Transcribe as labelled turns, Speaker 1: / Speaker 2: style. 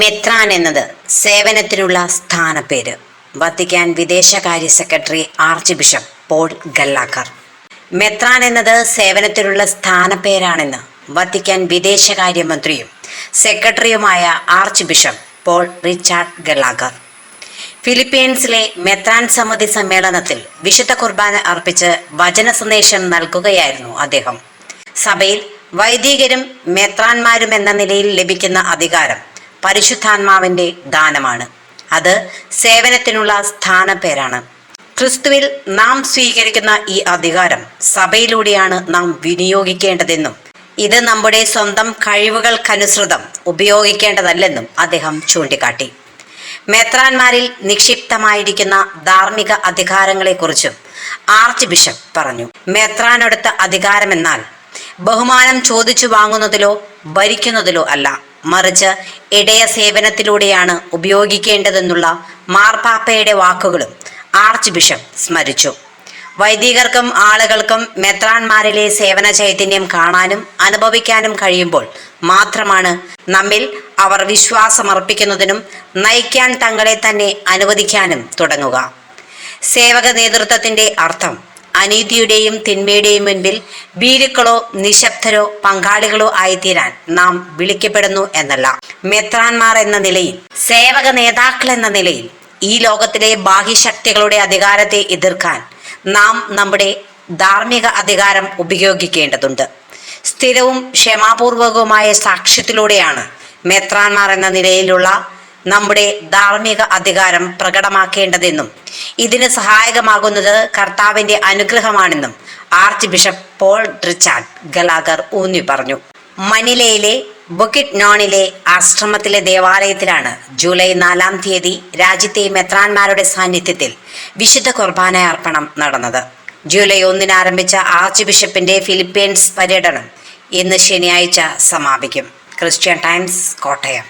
Speaker 1: മെത്രാൻ എന്നത് സേവനത്തിനുള്ള സ്ഥാനപ്പേര്. വത്തിക്കാൻ വിദേശകാര്യ secretary archbishop Paul Gallagher. മെത്രാൻ എന്നത് സേവനത്തിനുള്ള സ്ഥാനപ്പേരാണെന്ന് വത്തിക്കാൻ വിദേശകാര്യമന്ത്രിയും സെക്രട്ടറിയുമായ archbishop Paul Richard Gallagher. ഫിലിപ്പീൻസിലെ മെത്രാൻ സമിതി സമ്മേളനത്തിൽ വിശുദ്ധ കുർബാന അർപ്പിച്ച് വചന സന്ദേശം നൽകുകയായിരുന്നു അദ്ദേഹം. സഭയിൽ വൈദികരും മെത്രാന്മാരും എന്ന നിലയിൽ ലഭിക്കുന്ന അധികാരം പരിശുദ്ധാത്മാവിന്റെ ദാനമാണ്. അത് സേവനത്തിനുള്ള സ്ഥാനപ്പേരാണ്. ക്രിസ്തുവിൽ നാം സ്വീകരിക്കുന്ന ഈ അധികാരം സഭയിലൂടെയാണ് നാം വിനിയോഗിക്കേണ്ടതെന്നും ഇത് നമ്മുടെ സ്വന്തം കഴിവുകൾക്കനുസൃതം ഉപയോഗിക്കേണ്ടതല്ലെന്നും അദ്ദേഹം ചൂണ്ടിക്കാട്ടി. മെത്രാന്മാരിൽ നിക്ഷിപ്തമായിരിക്കുന്ന ധാർമ്മിക അധികാരങ്ങളെക്കുറിച്ചും ആർച്ച് ബിഷപ്പ് പറഞ്ഞു. മെത്രാനൊടുത്ത അധികാരമെന്നാൽ ബഹുമാനം ചോദിച്ചു വാങ്ങുന്നതിലോ ഭരിക്കുന്നതിലോ അല്ല. മറിച്ച് ഇടയ സേവനത്തിലൂടെയാണ് ഉപയോഗിക്കേണ്ടതെന്നുള്ള മാർപ്പാപ്പയുടെ വാക്കുകളും ആർച്ച് ബിഷപ്പ് സ്മരിച്ചു. വൈദികർക്കും ആളുകൾക്കും മെത്രാൻമാരിലെ സേവന ചൈതന്യം കാണാനും അനുഭവിക്കാനും കഴിയുമ്പോൾ മാത്രമാണ് നമ്മിൽ അവർ വിശ്വാസമർപ്പിക്കുന്നതിനും നയിക്കാൻ തങ്ങളെ തന്നെ അനുവദിക്കാനും തുടങ്ങുക. സേവക നേതൃത്വത്തിന്റെ അർത്ഥം അനീതിയുടെയും തിന്മയുടെയും മുൻപിൽ ഭീരുക്കളോ നിശബ്ദരോ പങ്കാളികളോ ആയിത്തീരാൻ നാം വിളിക്കപ്പെടുന്നു എന്നല്ല. മെത്രാന്മാർ എന്ന നിലയിൽ സേവക നേതാക്കൾ എന്ന നിലയിൽ ഈ ലോകത്തിലെ ബാഹ്യശക്തികളുടെ അധികാരത്തെ എതിർക്കാൻ നാം നമ്മുടെ ധാർമ്മിക അധികാരം ഉപയോഗിക്കേണ്ടതുണ്ട്. സ്ഥിരവും ക്ഷമാപൂർവകവുമായ സാക്ഷ്യത്തിലൂടെയാണ് മെത്രാന്മാർ എന്ന നിലയിലുള്ള നമ്മുടെ ധാർമ്മിക അധികാരം പ്രകടമാക്കേണ്ടതെന്നും ഇതിന് സഹായകമാകുന്നത് കർത്താവിന്റെ അനുഗ്രഹമാണെന്നും archbishop Paul Richard Gallagher ഊന്നി പറഞ്ഞു. മനിലയിലെ ബുക്കിറ്റ് നോണിലെ ആശ്രമത്തിലെ ദേവാലയത്തിലാണ് ജൂലൈ നാലാം തീയതി രാജ്യത്തെ മെത്രാന്മാരുടെ സാന്നിധ്യത്തിൽ വിശുദ്ധ കുർബാന അർപ്പണം നടന്നത്. ജൂലൈ ഒന്നിന് ആരംഭിച്ച ആർച്ച് ബിഷപ്പിന്റെ ഫിലിപ്പീൻസ് പര്യടനം ഇന്ന് ശനിയാഴ്ച സമാപിക്കും. Christian Times Kottayam.